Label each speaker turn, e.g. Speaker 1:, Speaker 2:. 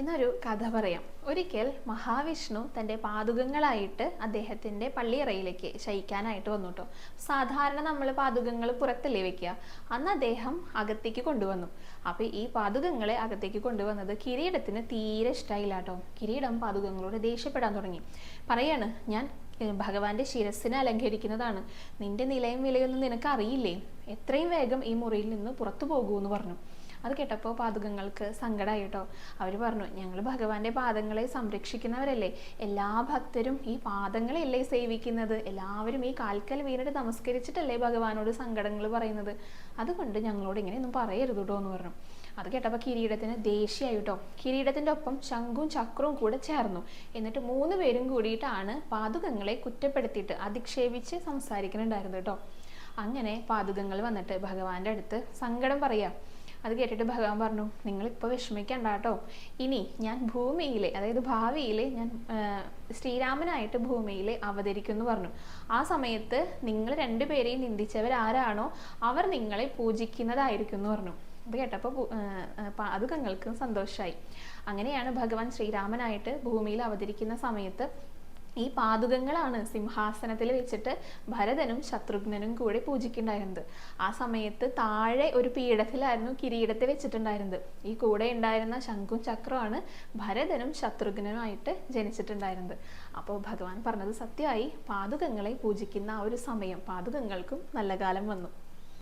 Speaker 1: ഇന്നൊരു കഥ പറയാം. ഒരിക്കൽ മഹാവിഷ്ണു തന്റെ പാതുകങ്ങളായിട്ട് അദ്ദേഹത്തിന്റെ പള്ളിയറയിലേക്ക് ശയിക്കാനായിട്ട് വന്നു കേട്ടോ സാധാരണ നമ്മൾ പാതുകങ്ങൾ പുറത്തല്ലേ വെക്കുക അന്ന് അദ്ദേഹം അകത്തേക്ക് കൊണ്ടുവന്നു. അപ്പോൾ ഈ പാതുകങ്ങളെ അകത്തേക്ക് കൊണ്ടുവന്നത് കിരീടത്തിന് തീരെ ഇഷ്ടമായില്ല കേട്ടോ കിരീടം പാതുകങ്ങളോട് ദേഷ്യപ്പെടാൻ തുടങ്ങി. പറയാണ് ഞാൻ ഭഗവാന്റെ ശിരസ്സിനെ അലങ്കരിക്കുന്നതാണ്. നിന്റെ നിലയും വിലയൊന്നും നിനക്ക് അറിയില്ലേ എത്രയും വേഗം ഈ മുറിയിൽ നിന്ന് പുറത്തു പോകൂ എന്ന് പറഞ്ഞു. അത് കേട്ടപ്പോൾ പാതകങ്ങൾക്ക് സങ്കടമായി കേട്ടോ. അവർ പറഞ്ഞു ഞങ്ങൾ ഭഗവാന്റെ പാദങ്ങളെ സംരക്ഷിക്കുന്നവരല്ലേ? എല്ലാ ഭക്തരും ഈ പാദങ്ങളെയല്ലേ സേവിക്കുന്നത്? എല്ലാവരും ഈ കാൽക്കൽ വീണിട്ട് നമസ്കരിച്ചിട്ടല്ലേ ഭഗവാനോട് സങ്കടങ്ങൾ പറയുന്നത്? അതുകൊണ്ട് ഞങ്ങളോട് ഇങ്ങനെയൊന്നും പറയരുത് കേട്ടോ എന്ന് പറഞ്ഞു. അത് കേട്ടപ്പോൾ കിരീടത്തിന് ദേഷ്യമായി കേട്ടോ കിരീടത്തിന്റെ ഒപ്പം ശംഖും ചക്രവും കൂടെ ചേർന്നു. എന്നിട്ട് മൂന്ന് പേരും കൂടിയിട്ടാണ് പാതുകങ്ങളെ കുറ്റപ്പെടുത്തിയിട്ട് അധിക്ഷേപിച്ച് സംസാരിക്കുന്നുണ്ടായിരുന്നു കേട്ടോ അങ്ങനെ പാതുകങ്ങൾ വന്നിട്ട് ഭഗവാന്റെ അടുത്ത് സങ്കടം പറയാ. അത് കേട്ടിട്ട് ഭഗവാൻ പറഞ്ഞു നിങ്ങൾ വിഷമിക്കണ്ട കേട്ടോ. ഇനി ഞാൻ ഭൂമിയിൽ അതായത് ഭാവിയിൽ ഞാൻ ശ്രീരാമനായിട്ട് ഭൂമിയിൽ അവതരിക്കുമെന്ന് പറഞ്ഞു. ആ സമയത്ത് നിങ്ങൾ രണ്ടുപേരെയും നിന്ദിച്ചവരാരാണോ അവർ നിങ്ങളെ പൂജിക്കുന്നതായിരിക്കും എന്ന് പറഞ്ഞു. അത് കേട്ടപ്പോൾ പാതുകങ്ങൾക്കും സന്തോഷമായി അങ്ങനെയാണ് ഭഗവാൻ ശ്രീരാമനായിട്ട് ഭൂമിയിൽ അവതരിക്കുന്ന സമയത്ത് ഈ പാതുകങ്ങളാണ് സിംഹാസനത്തിൽ വെച്ചിട്ട് ഭരതനും ശത്രുഘ്നനും കൂടെ പൂജിക്കുന്നുണ്ടായിരുന്നത്. ആ സമയത്ത് താഴെ ഒരു പീഠത്തിലായിരുന്നു കിരീടത്തെ വെച്ചിട്ടുണ്ടായിരുന്നത്. ഈ കൂടെ ഉണ്ടായിരുന്ന ശംഖും ചക്രമാണ് ഭരതനും ശത്രുഘ്നനുമായിട്ട് ജനിച്ചിട്ടുണ്ടായിരുന്നത്. അപ്പോൾ ഭഗവാൻ പറഞ്ഞത് സത്യമായി പാതുകങ്ങളെ പൂജിക്കുന്ന ആ ഒരു സമയം പാതുകങ്ങൾക്കും നല്ല കാലം വന്നു.